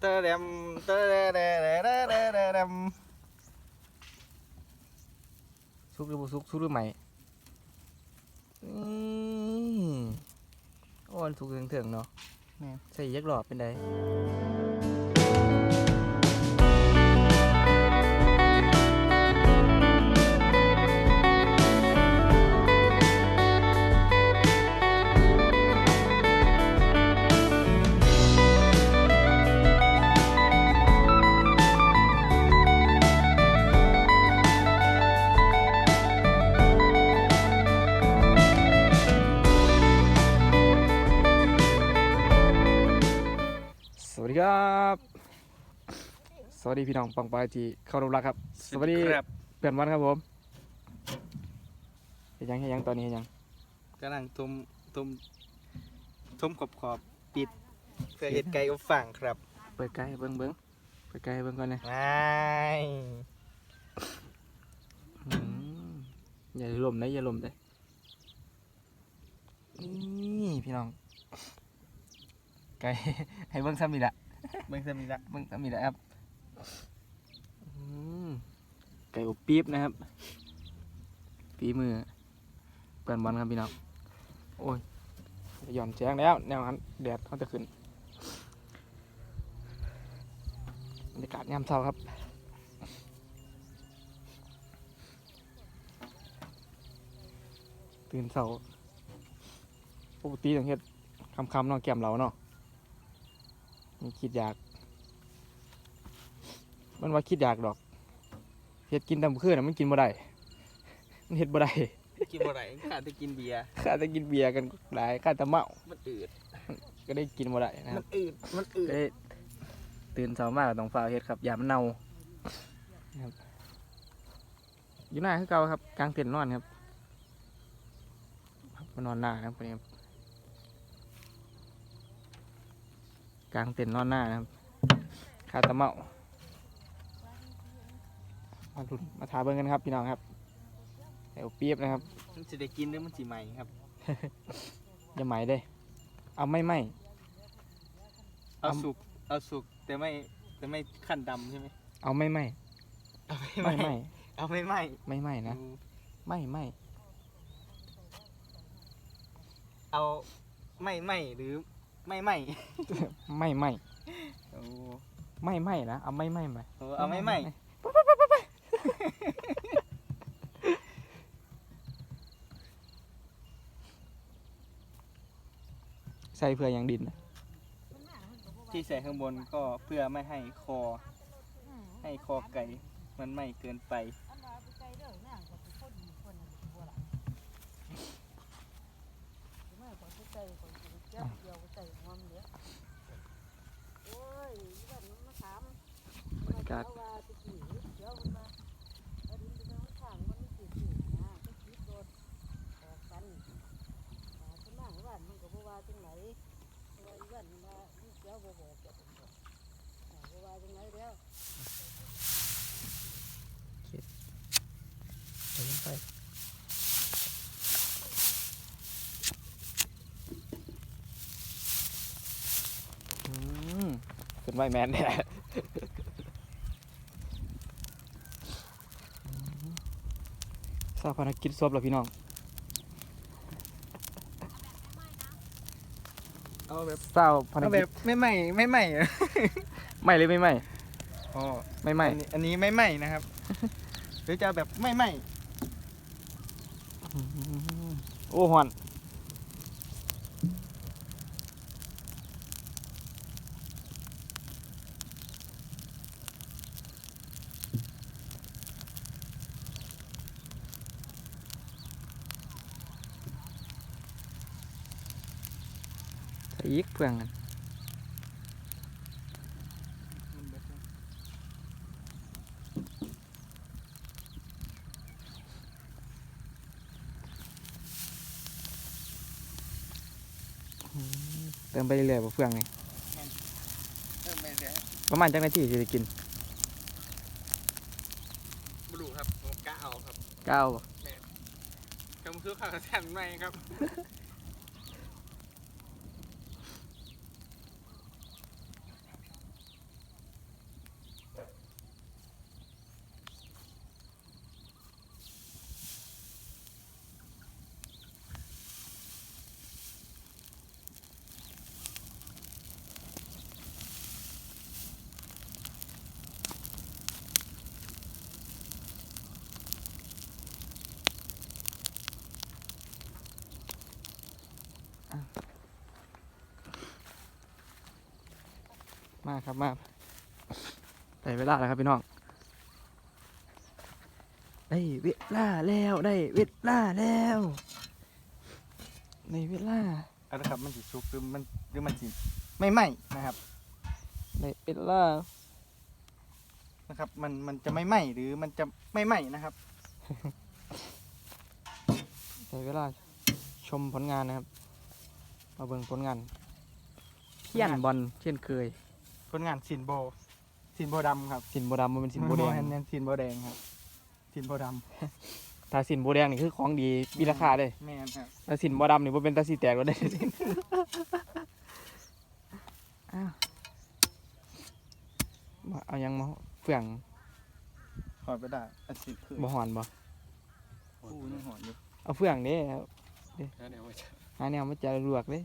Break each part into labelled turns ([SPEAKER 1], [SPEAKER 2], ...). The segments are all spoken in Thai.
[SPEAKER 1] เตอเดมเตอเดเดเดเดเดเดเดม
[SPEAKER 2] ซุกหรือบ่ซุกซุกหรือไม่นี่โอ้อันซุกเถิงๆเนาะ
[SPEAKER 1] แม่น
[SPEAKER 2] ใส่ยักหลอดเป็นได ครับ สวัสดีพี่น้องปังปายที่เข้ารบรักครับ สวัสดี
[SPEAKER 1] ครับ
[SPEAKER 2] เพื่อนวันครับผมเฮ็ดหยังเฮ็ดหยังตอนนี้เฮ็ดหยัง
[SPEAKER 1] กำลังทุมทุมทุมขอบขอบปิด เพื่อเห็ดไก่อบฝั่งครับ
[SPEAKER 2] เปิดไกลให้เบิ่งเบิ่งเปิดไกลให้เบิ่งก่อนนะ
[SPEAKER 1] ไม่
[SPEAKER 2] อืมอย่าลมนะอย่าลมเลยนี่พี่น้องไกลให้เบิ่งซ้ำนี่ละ
[SPEAKER 1] เบิ่งซะมีละ
[SPEAKER 2] เบิ่งซ้ำนี่ละครับอืมไก่อบปี๊บนะครับฝีมือเปิดบอลครับพี่น้องโอ้ยหย่อนแจ้งแล้ว แนวนั้นแดดเขาจะขึ้นบรรยากาศยามเช้าครับตื่นเช้าปกติต้องเฮ็ดคำๆเนาะแก้มเราเนาะ มีคิดอยาก มันว่าคิดอยากดอกเฮ็ดกินตามคืนน่ะมันกินบ่ได้มันเฮ็ดบ่ได้
[SPEAKER 1] กินบ่ได้ขาดแต่กินเบียร์
[SPEAKER 2] ข้าจะกินเบียร์กันหลายข้าจะเมา
[SPEAKER 1] มันอืด
[SPEAKER 2] ก็ได้กินบ่ได้นะค
[SPEAKER 1] มั
[SPEAKER 2] รับ
[SPEAKER 1] นอืด มันอืด
[SPEAKER 2] ก็ได้ตื่นเช้ามากก็ต้องฝ้าวเฮ็ดครับอย่ามันเน่าครับอยู่หน้าคือเก่าครับกลางเต็นท์นอนครับครับมานอนหน้านะครับคนนี้ครับ กลางเต็นท์นอนหน้านะครับข้าตะเมามาลุ้นมาทาเบิ่งกันครับพี่น้องครับแถวเปียบนะครับ
[SPEAKER 1] มันสิได้กินหรือมันสิใหม่ครับ
[SPEAKER 2] อย่าไหมเด้ เอาไม่ไม่
[SPEAKER 1] เอา
[SPEAKER 2] เอา
[SPEAKER 1] สุกเอาสุกแต่ไม่แต่ไม่ขั้นดำใช่ไหม
[SPEAKER 2] เอาไม่ไม่
[SPEAKER 1] เอา
[SPEAKER 2] ไม่
[SPEAKER 1] ไม่
[SPEAKER 2] ไม่
[SPEAKER 1] เอาไม่ไหม
[SPEAKER 2] ไม่ไม่นะ
[SPEAKER 1] อืม
[SPEAKER 2] ไม่ไม่
[SPEAKER 1] เอาไม่ไหมหรือ ไม่ไหม
[SPEAKER 2] ไม่ไม่
[SPEAKER 1] โอ้
[SPEAKER 2] ไม่ไม่นะเอาไม่ไม่มา
[SPEAKER 1] โหเอาไม่ไหม
[SPEAKER 2] ใส่เพื่ออย่างดินนะ
[SPEAKER 1] ที่ใส่ข้างบนก็เพื่อไม่ให้คอ ให้คอไก่มันไหม้เกินไป
[SPEAKER 2] บรรยากาศใส่ลงไปอืมเป็นไวแมนเนี่ย ทราบภารกิจซบแล้วพี่น้อง
[SPEAKER 1] เอาแบบ
[SPEAKER 2] ทราบภาร
[SPEAKER 1] เอาแบ
[SPEAKER 2] กิจ
[SPEAKER 1] บไม่ไหมไม่ไหม
[SPEAKER 2] ไม่เลยไม่ไม่
[SPEAKER 1] อ๋อ
[SPEAKER 2] ไม่ไม่
[SPEAKER 1] อันนี้อันนี้ไม่ไหมนะครับ หรือจะเอาแบบไม่ไหม
[SPEAKER 2] อืมโอ้หอน ใส่อีกเพื่องกันเติมไปเรื่อยๆบ่เฟืองนี่
[SPEAKER 1] เออไม่ได้
[SPEAKER 2] ประมาณจักนาทีสิได้กิน
[SPEAKER 1] บลูครับผมกะเอาครับ
[SPEAKER 2] เก้าบ่
[SPEAKER 1] กำซื้อข้าวแทนไหมครับ
[SPEAKER 2] มาครับมาได้เวลาแล้วครับพี่น้องได้เวลาแล้วได้เวลาแล้วในเวลา
[SPEAKER 1] เอาละครับมันสิสุกหรือมันหรือมันสิไม่ไหม้นะครับ
[SPEAKER 2] ได้เวลา
[SPEAKER 1] นะครับ มันมันจะไม่ไหม้หรือมันจะไม่ไหม้นะครับ
[SPEAKER 2] ได้เวลาชมผลงานนะครับ มาเบิ่งผลงานเพี้ยนบอลเช่นเคย
[SPEAKER 1] ผลงานสินโบสินโบดำครับ
[SPEAKER 2] สินโบดำมันเป็นสินโบแดง
[SPEAKER 1] แนนสินโบแดงครับสินโบด
[SPEAKER 2] ถ้าสินโบแดงนี่คือของดีมีราคาเลยำ
[SPEAKER 1] แม่นครับ
[SPEAKER 2] ถ้าสินโบดำนี่บ่เป็นตาสีแตกก็ได้ อ้าวบ่เอายังมาเฟื่อง
[SPEAKER 1] หอดไปได้อันสิคือ
[SPEAKER 2] บ่หอนบ่
[SPEAKER 1] คู่ยังหอดอยู่
[SPEAKER 2] เอาเฟื่องเด้ครับ
[SPEAKER 3] แล้วเดี๋ยวว่าจะ
[SPEAKER 2] หาแนวมาจะลวกเล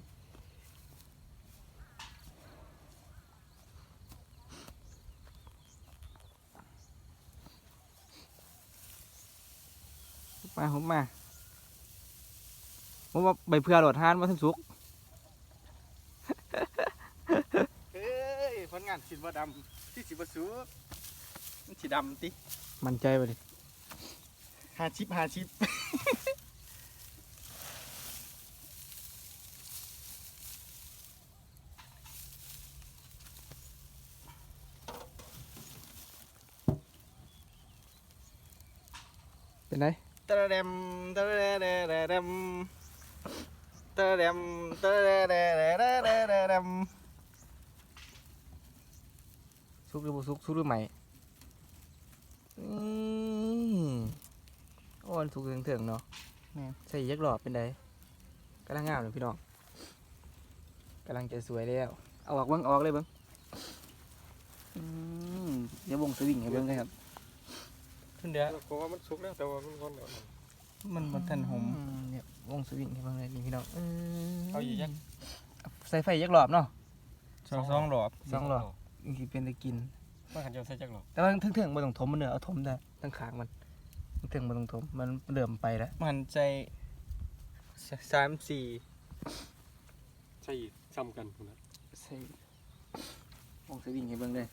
[SPEAKER 2] มาผมมาผมว่าใบเพื่อโหลดทานมาทั้งสุก
[SPEAKER 1] เอ้ยผลงานสินโบดำที่สิบสูมันสีดำติ
[SPEAKER 2] มันใจไปดิ
[SPEAKER 1] หาชิปหาชิป
[SPEAKER 2] เป็นไร
[SPEAKER 1] ตะระ เดมตะระเดะเดะเดะเดมตะระเดมตะระเดะเดะเดะเดะเดะเดม
[SPEAKER 2] สุกหรือบ่สุกสุกหรือใหม่อืมโอ้อันสุกเถิงๆเนาะ
[SPEAKER 1] แม่น
[SPEAKER 2] ใส่ยักษ์หลอบเป็นไดกำลังงามเลยพี่น้องกำลังจะสวยแล้ว เอาออกเบิ้งเอาออกเลยเบิ้งอืมเดี๋ยววงสวิงให้เบิ้งเลยครับ
[SPEAKER 1] ขึ้นเด้อ
[SPEAKER 3] เพราะว่ามันสุกแล้วแต่ว่ามันร้อนแล้ว
[SPEAKER 1] มันบ่ทันหอม
[SPEAKER 2] อืเนี่ยวงสวิงให้เบิ้งเลยนี่พี่น้อง
[SPEAKER 3] เอาอีกยัง
[SPEAKER 2] ใส่ไฟยักษ์หลอบเนาะ
[SPEAKER 1] สองสองหลอบ
[SPEAKER 2] สองหลอดนี่สิเป็นตะกิน
[SPEAKER 3] มาขันเจียวใส่จักหรอก
[SPEAKER 2] แต่ว่าถึงๆบ่ต้องถมมันเด้อเอาถมได้ตั้งขางมันถึงๆบ่ต้องถมมันเริ่มไปแล้ว
[SPEAKER 1] มันใจสสามสี่
[SPEAKER 3] ใช่อีกซ้ำกันพุ่นนะ
[SPEAKER 2] ใส่วงสวิงให้เบิ้งเลย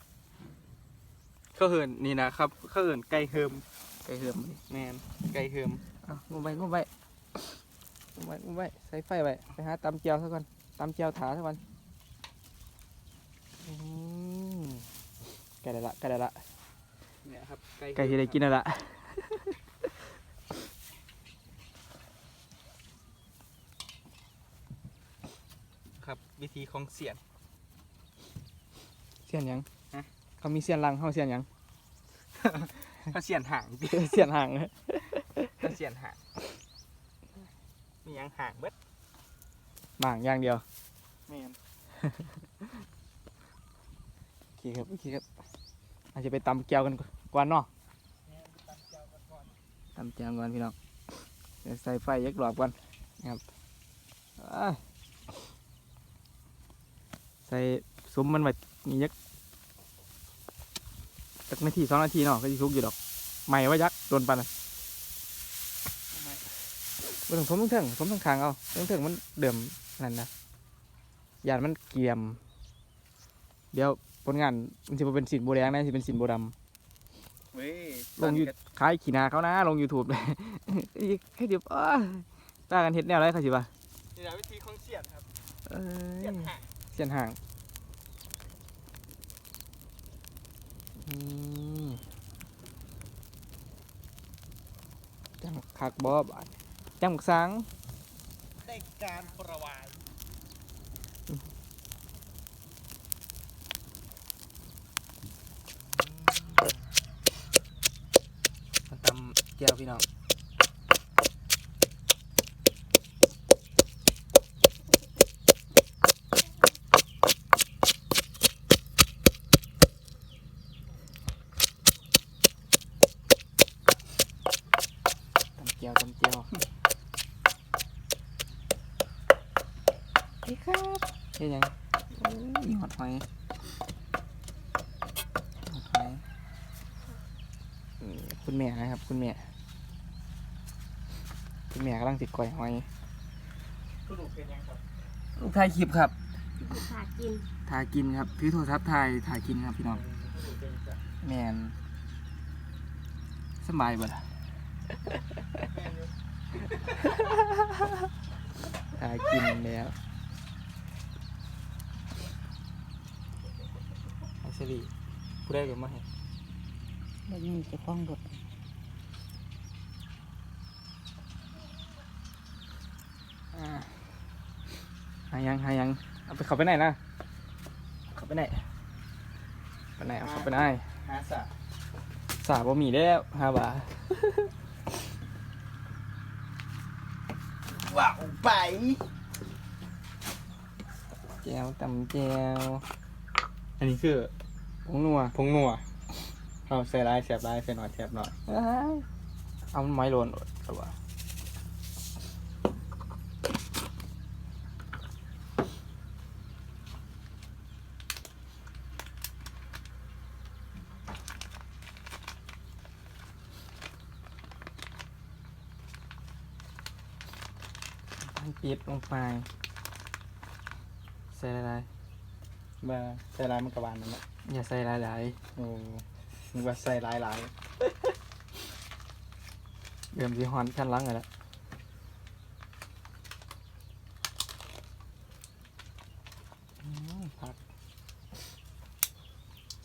[SPEAKER 1] เขาเหินนี่นะครับเขาเหินไก่เฮิม
[SPEAKER 2] ไก่เหือมดิ
[SPEAKER 1] แมนไก่เฮิม
[SPEAKER 2] เอางุมไปงุมไปงุมไปงุมไปใส่ไฟไปไปหาตำเจียวซะก่อนตำเจียวถาซะก่อนอืมไก่ได้ละไก่ได้ละ
[SPEAKER 1] เนี่ยครับ
[SPEAKER 2] ไก่ที่ได้กินแล้วละ
[SPEAKER 1] ครับวิธีของเสียน
[SPEAKER 2] เสียนหยัง
[SPEAKER 1] ฮะ
[SPEAKER 2] เขามีเสียนลังเขาเสียนหยัง
[SPEAKER 1] เขาเสียนห่าง
[SPEAKER 2] เสียนห่าง
[SPEAKER 1] เขาเสียนห่างมีหยังห่างเบิด
[SPEAKER 2] หมางอย่างเดียว
[SPEAKER 1] แมน
[SPEAKER 2] โอเคครับโอเคครับอาจจะไปตำเจียวกันก่อนเนาะตำเจียวก่อนพี่น้องเดี๋ยวใส่ไฟยักหลอบก่อนนะครับอ่าใส่ซุ้มมันไว้นี่ยักสักนาทีสองนาทีเนาะก็จะสุกอยู่ดอกใหม่ว่ายักษ์โดนปันอะ บ่ต้องสมทั้งเถิงสมทั้งคางเอาทั้งเถิงมันเดิมนั่นนะยานมันเกรียม เดี๋ยวผลงานมันจะเป็นสินโบแดงนะจะเป็นสินโบดำ
[SPEAKER 1] เว้ย
[SPEAKER 2] ลงยูขายขีหนาเขานะลง YouTube เลยอีกแค่เดียวอ้าตากันเห็ดแนวอะไรเขาสิบ่ะ
[SPEAKER 1] นี่แหละวิธีของเสียนครับ
[SPEAKER 2] เอ้ย
[SPEAKER 1] เสียนห่าง
[SPEAKER 2] เสียนห่างอืมจังคักบอบาด จังบักสัง
[SPEAKER 1] ได้การประวาย
[SPEAKER 2] มาตำแก้วพี่น้องตำแก้วตำแก้วนี่ครับเฮ็ดหยังโอ้ยมีหอดหอยหอดหอยอืมคุณแม่นะครับ คุณแม่ คุณแม่กำลังติดก่อยหอย
[SPEAKER 1] ผู้ดูเป็นยังครับ
[SPEAKER 2] ลูกถ่ายคลิปครับ
[SPEAKER 4] ขาดกิน
[SPEAKER 2] ถ่ายกินครับถือโทรศัพท์ถ่ายถ่ายกินครับพี่น้องแมนสบายบ่ล่ะถ่ายกินแล้วไอซิลีผู้ได้ก็มาให้
[SPEAKER 5] บ่มีเจ้าของรถ
[SPEAKER 2] อ่าหา ยังหายังเอาไปเขาไปไหนนะเขาไปไหนไปไหนเอาเขาไปไหน
[SPEAKER 1] หาสะ
[SPEAKER 2] สาบ่มีแล้วฮาบา
[SPEAKER 1] ว้าวไป
[SPEAKER 2] แจวตำแจว
[SPEAKER 1] อันนี้คือ
[SPEAKER 2] ผงนัว
[SPEAKER 1] ผงนัวเอาใส่ลายแสบลายใส่หน่อยแสบหน่อย
[SPEAKER 2] อ้ายเอามันไม้โลนหรือว่า ปี๊บลงไปใส่อะไร
[SPEAKER 1] มาใส่ลายมันกระบาลนั่นแหละ
[SPEAKER 2] อย่าใส่หลาย
[SPEAKER 1] โอ้นึกว่าใส่ลายลาย
[SPEAKER 2] ๆเดิมสีฮอนขั้นหลังเลยละอืมผัก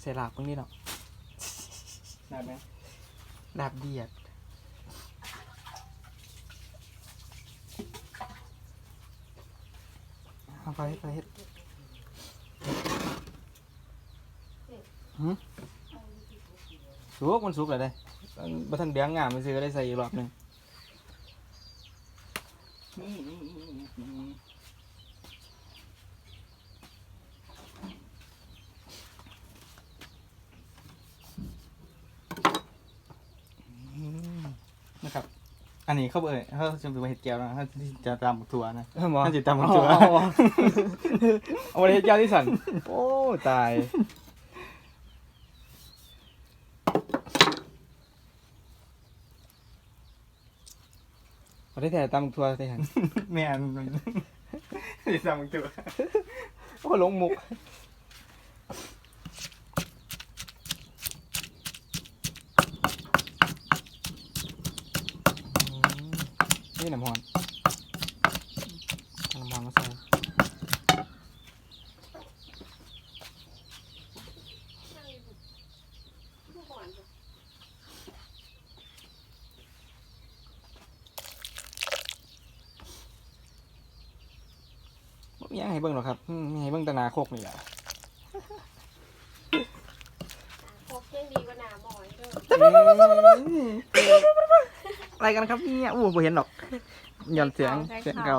[SPEAKER 2] ใส่หลากตรงนี้เนาะ
[SPEAKER 1] ได้ไหม
[SPEAKER 2] ลาบเดียด เอาไปไปเฮ็ดหืมสุกมันสุกเลยได้บัทันเดียงงามมันซื้อก็ได้ใส่อีกรอบหนึง
[SPEAKER 1] นี่นี่นี่ นะครับ อันนี้เขาเอ่ยเขาจะเป็นเห็ดแก้วนะเขาจะตำถั่วนะ
[SPEAKER 2] เออหมอ
[SPEAKER 1] น่าจะตำมันตัว
[SPEAKER 2] เอาเอาเอาเอาไปเฮ็ดยาที่สัน โอ้ ตายประเทศไทยตำทัวร์ไทยหัน
[SPEAKER 1] แม่นมันจะตำมันตัว
[SPEAKER 2] โอ้หลงมุกอืม นี่น้ำหอนเอาน้ำหอนมาใส่บ่มีหยังให้เบิ่งหรอกครับอืมมีให้เบิ่งแตหนาโคกนี่แหละ
[SPEAKER 4] พกยังดีกว่าหนาหมอยเด้อ
[SPEAKER 2] อะไรกันครับเนี่ยอู้บ่เห็นหรอกหย่อนเสียงเสียงเก่า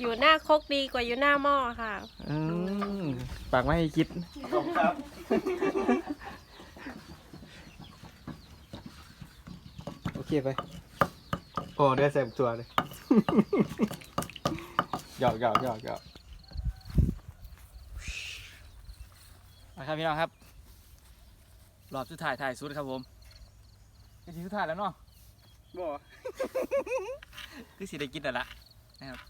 [SPEAKER 4] อยู่หน้าคกดีกว่าอยู่หน้าหม้อค่ะ
[SPEAKER 2] อืมปากไม่ให้คิด
[SPEAKER 1] ครับ
[SPEAKER 2] โอเคไป
[SPEAKER 1] โอ้เดี๋ยวใส่ตัวเลย หยอกหยอกหยอกหยอก
[SPEAKER 2] นะครับพี่น้องครับ รอบสุดท้ายถ่ายสุดครับผมคือสีสุดท้ายแล้วเนาะ
[SPEAKER 1] บ่
[SPEAKER 2] คือสีได้กินแล้วล่ะนะครับ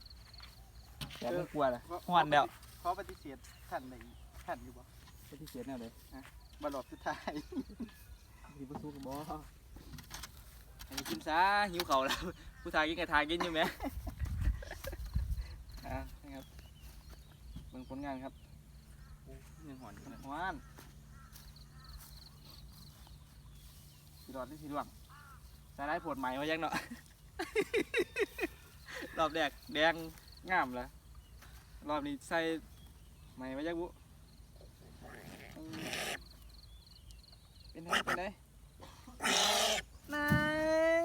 [SPEAKER 2] อย่าไม่กลัวละหวานแล้ว
[SPEAKER 1] ขอปฏิเสธท่านไหนท่านอยู่บ่
[SPEAKER 2] ปฏิเสธแนวเลย
[SPEAKER 1] บรอบสุดท้าย
[SPEAKER 2] สีผู้สู้กับบ่ให้กินซะหิวเขาวแล้ว ผู้ทายกินกับทายกินอยู่ไหมอะนะครับเบิ่งผลงานครับโอ้ยยังหอนอยู่เลยหวานสีรอดที่สีร่วง ใส่ได้ผดใหม่มายังเนาะ รอบแรกแดงงามเลยรอบนี้ใส่ใหม่มายังบุอืมเป็นไงเป็นไงนั่ง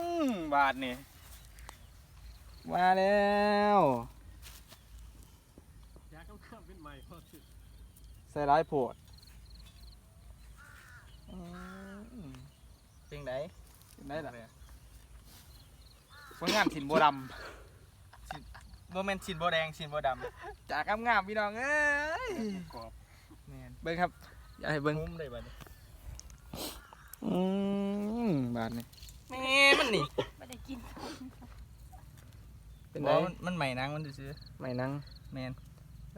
[SPEAKER 2] บาทนี่มาแล้ว
[SPEAKER 3] ยาข้ามๆเป็นใหม่พอสิ
[SPEAKER 2] ใส่ร้ายโพดอืม
[SPEAKER 1] เป็นไง
[SPEAKER 2] เป็นได้ล่ะ ผลงานสินโบด
[SPEAKER 1] โมเมนต์ชินโบแดงชินโบดำ
[SPEAKER 2] จากงามๆพี่น้องเอ้ยำ
[SPEAKER 1] กรอบ
[SPEAKER 2] แม่นเบิ้งครับอยากให้เบิ้ง
[SPEAKER 1] มุ้มเลยบัดนี้
[SPEAKER 2] อืมบาทนี่แม่มันนี่
[SPEAKER 4] ไม่ได้กิน
[SPEAKER 2] เป็น
[SPEAKER 1] เพ
[SPEAKER 2] ไง
[SPEAKER 1] ราะมันมันใหม่นางมันซื้อ
[SPEAKER 2] ไม่นั่ง
[SPEAKER 1] ๆแมน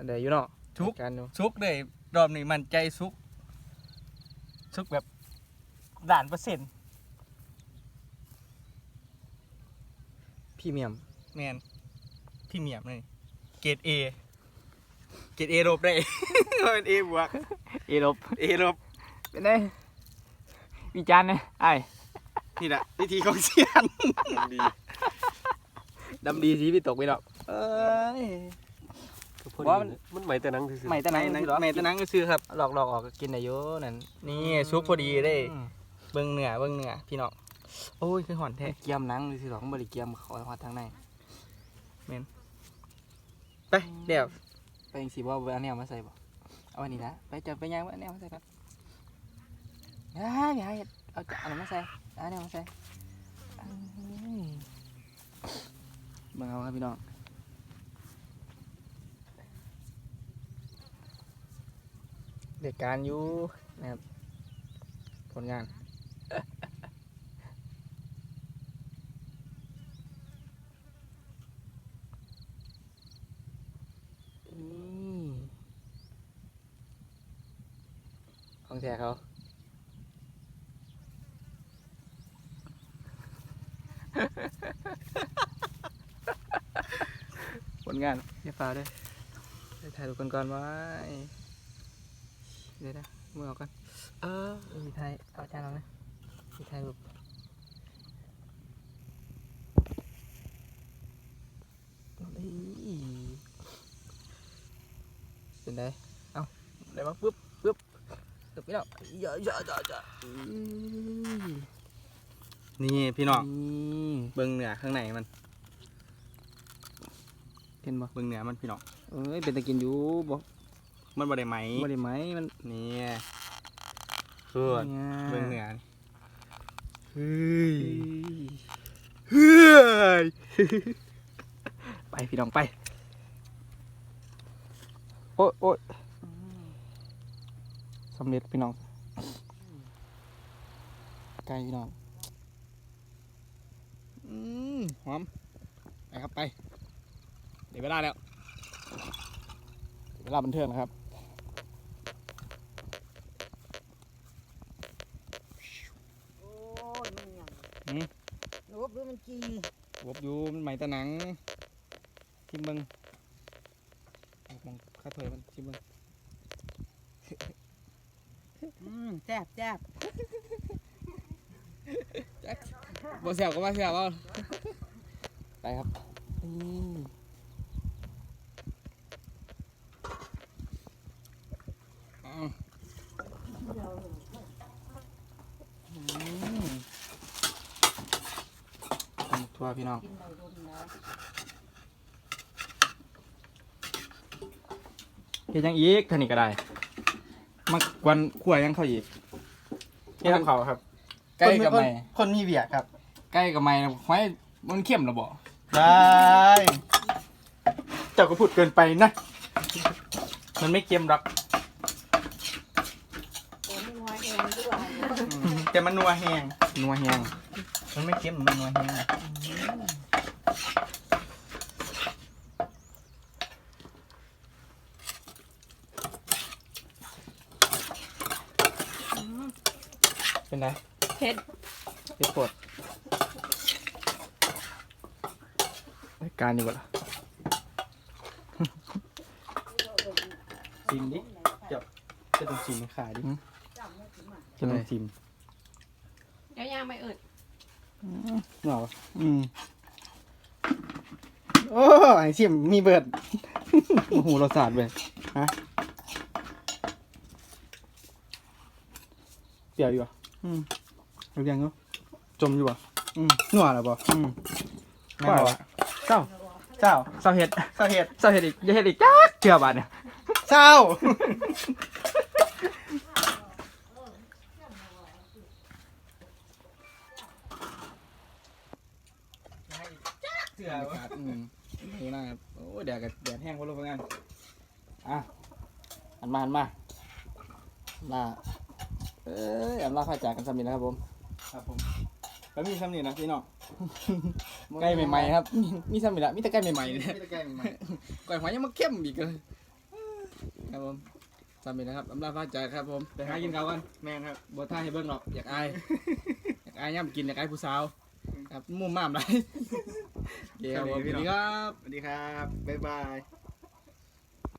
[SPEAKER 2] เดี๋ยวอยู่เนาะ
[SPEAKER 1] ทุก
[SPEAKER 2] การอยู่
[SPEAKER 1] ซุกเลยรอบนี้มันใจซุกซุกแบบด่านเปอร์เซ็นต์
[SPEAKER 2] พรี่เมียม
[SPEAKER 1] แมนพี่เมียมเลยเกรดเอเกรดเอลบได้ เป็นเอบวก
[SPEAKER 2] เอลบ
[SPEAKER 1] เอลบ
[SPEAKER 2] เป็นไงวิจารณ์นะไอ้าย
[SPEAKER 1] นี่แหละวิธีของเซียน
[SPEAKER 3] ดี
[SPEAKER 2] ดำดีสีพี่ตกไปดอก
[SPEAKER 1] เอ้ย
[SPEAKER 3] ก็พอ
[SPEAKER 2] ว่า
[SPEAKER 3] ดี
[SPEAKER 2] มัน
[SPEAKER 3] มันไหมแต่หนังซื่อๆ
[SPEAKER 2] ไม่ตะนัง
[SPEAKER 1] นัง
[SPEAKER 2] สิหรอ
[SPEAKER 1] แม่ตะนังก็ซื้อครับ
[SPEAKER 2] หลอกหลอกออกก็กินได้อยู่นั่น
[SPEAKER 1] นี่ซุปพอดีเลย
[SPEAKER 2] อืม
[SPEAKER 1] เบิ้งเนื้อเบิ้งเนื้อพี่น้อง โอ้ยคือหอนแท้
[SPEAKER 2] เกียมหนังเลยสิหรอกมันบริเกียมเขาหอดทางใน
[SPEAKER 1] ไปเดี๋ยว
[SPEAKER 2] ไปยังสีบ่เอาอันนี้เอามาใส่บ่เอาอันนี้นะไปจับไปย่างเอาอันนี้เอามาใส่ก่อนอย่าอย่าอย่าเอาจะเอาอันนั้นมาใส่เอาอันนี้เอามาใส่อืมเบิ่งเอาครับพี่น้องเด็กการอยู่นะครับผลงานนี่ของ แท้เขาผลงานอย่าฝ่าเด้วยไปถ่ายรูปกันก่อนไว้เดี๋ยวนะมือออกก่อนเออมีถ่ายเอาจานเรานะมีถ่ายรูปนี่เป็นไงเอาได้มาปุ๊บปุ๊บตึ บไม่ได้อย่าอย่าอย่าอย่าอืม
[SPEAKER 1] นี่พี่น้อง
[SPEAKER 2] นี่
[SPEAKER 1] เบิ้งเนื้อข้างในมัน
[SPEAKER 2] เห็นบ่
[SPEAKER 1] เบิ้งเนื้อมันพี่น้อง
[SPEAKER 2] เอ้ยเป็นตะกินอยู่บ่
[SPEAKER 1] มันบ่ได้ไหม
[SPEAKER 2] บ่ได้ไหมมัน
[SPEAKER 1] นี่ส่วน
[SPEAKER 2] นี่ย
[SPEAKER 1] เบิ้งเนื้อนี่เฮ้
[SPEAKER 2] เฮ้
[SPEAKER 1] ย
[SPEAKER 2] ยไปพี่น้องไปโอ้ยโอ้ยสำเร็จพี่น้อง ไกลพี่น้องอืมหอมไปครับไปเดี๋ยวเวลาแล้วเวลาบันเทิงนะครับ
[SPEAKER 5] โอ้ยมันหยัง
[SPEAKER 2] หืม
[SPEAKER 5] ลบหรือมันจี
[SPEAKER 2] วบอยู่มันไหมตะหนังชิมเบิงเอามองข้าถอยมันชิมเบิง
[SPEAKER 5] อืมแซ่บแซ่บ
[SPEAKER 2] บ่เสียวก็บ่เสียวเอาไปครับทั่วพี่น้องเฮ็ดยังอีกท่านี้ก็ได้ มากวนขั่วหยังเข้าอีกเฮ็ดกับเขาครับ ใกล้กับ
[SPEAKER 1] คน
[SPEAKER 2] ไม่
[SPEAKER 1] คนมีเบียร์ครับ
[SPEAKER 2] ใกล้กับไม่ไว้มันเข้มหรอบ่
[SPEAKER 1] ได้เจ้าก็พูดเกินไปนะ มันไม่เค็มหรอก
[SPEAKER 5] ตัวนี้น้อยเองด้วย
[SPEAKER 1] แต่มันนัวแหง
[SPEAKER 2] นัวแฮง
[SPEAKER 1] มันไม่เค็มมันนัวแหง
[SPEAKER 2] เป็นไร
[SPEAKER 4] เผ็ด
[SPEAKER 2] เฮ็ดโคตรรายการดีกว่าล่ะ
[SPEAKER 1] ชิมดิเจ้าจะต้องชิมให้ขายดิ
[SPEAKER 2] จะลอง
[SPEAKER 1] ชิม
[SPEAKER 4] เดี๋ยวย่างไปอื่น
[SPEAKER 2] เหรอ
[SPEAKER 1] อืมโอ้ยชิมมีเบิด
[SPEAKER 2] โอ้โหรสชาติเว้ย
[SPEAKER 1] ฮะ
[SPEAKER 2] เปรี้ยวอยู่อะ
[SPEAKER 1] อืม
[SPEAKER 2] รู้ยังเนาะจมอยู่อะ
[SPEAKER 1] อืมนัวแล้วบ่
[SPEAKER 2] อืม
[SPEAKER 1] แม่นบ่วะ
[SPEAKER 2] เศร้า
[SPEAKER 1] เจ้า
[SPEAKER 2] เศร้าเฮ็ด
[SPEAKER 1] สาเหตุ
[SPEAKER 2] เศร้าเฮ็ดอีกอย่าเฮ็ดอีกจักเชื่อบาดเนี่ย
[SPEAKER 1] เศร้าเสือวะ
[SPEAKER 2] อืมดูหน้าครับโอ้ยแดดกับแดดแห้งพอรู้เหมือนกันอะอันมาอันมาอันมาเอ้ยอันมาค่อยจากกันสามีนะครับผม
[SPEAKER 1] ครับผมแล้วมีคำนี้นะพี่น้อง
[SPEAKER 2] ใกล้ใหม่ๆครับ มีมีสามีละมีแต่ใกล้ใหม่ๆเลย
[SPEAKER 1] ไม่ได้แกล้งมัน
[SPEAKER 2] ก่อยหอยยังมาเข้มอีกเลยครับผมจำเป็นนะครับอำลาพาจากครับผมไปหากินข้าวกัน
[SPEAKER 1] แม่นครับ
[SPEAKER 2] บ่ท่าให้เบิ่งหรอกอยากอายอยากอายย่ำกินอยากอายผู้สาวครับมุ่มม่ามไรโอเคครับผมสวัสดีครับ
[SPEAKER 1] สวัสดีครับบ๊ายบาย